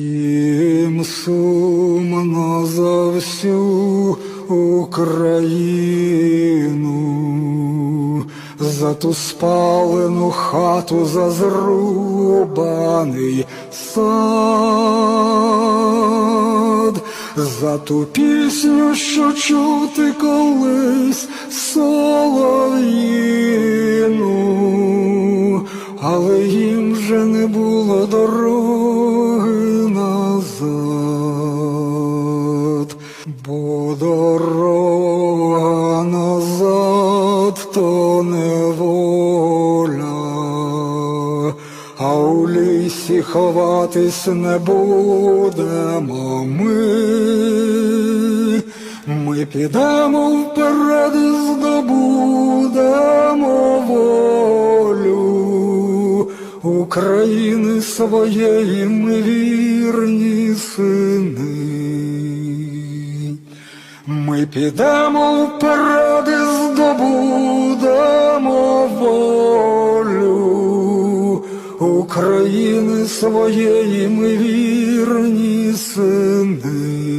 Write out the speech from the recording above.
Їм сумно за всю Україну, за ту спалену хату, за зрубаний сад, за ту пісню, що чути колись але їм вже не було дороги назад, бо дорога назад то неволя, а у лісі ховатись не будемо ми. Ми підемо вперед і здобудемо України своєї ми вірні сини. Ми підемо вперед і здобудемо волю України своєї ми вірні сини.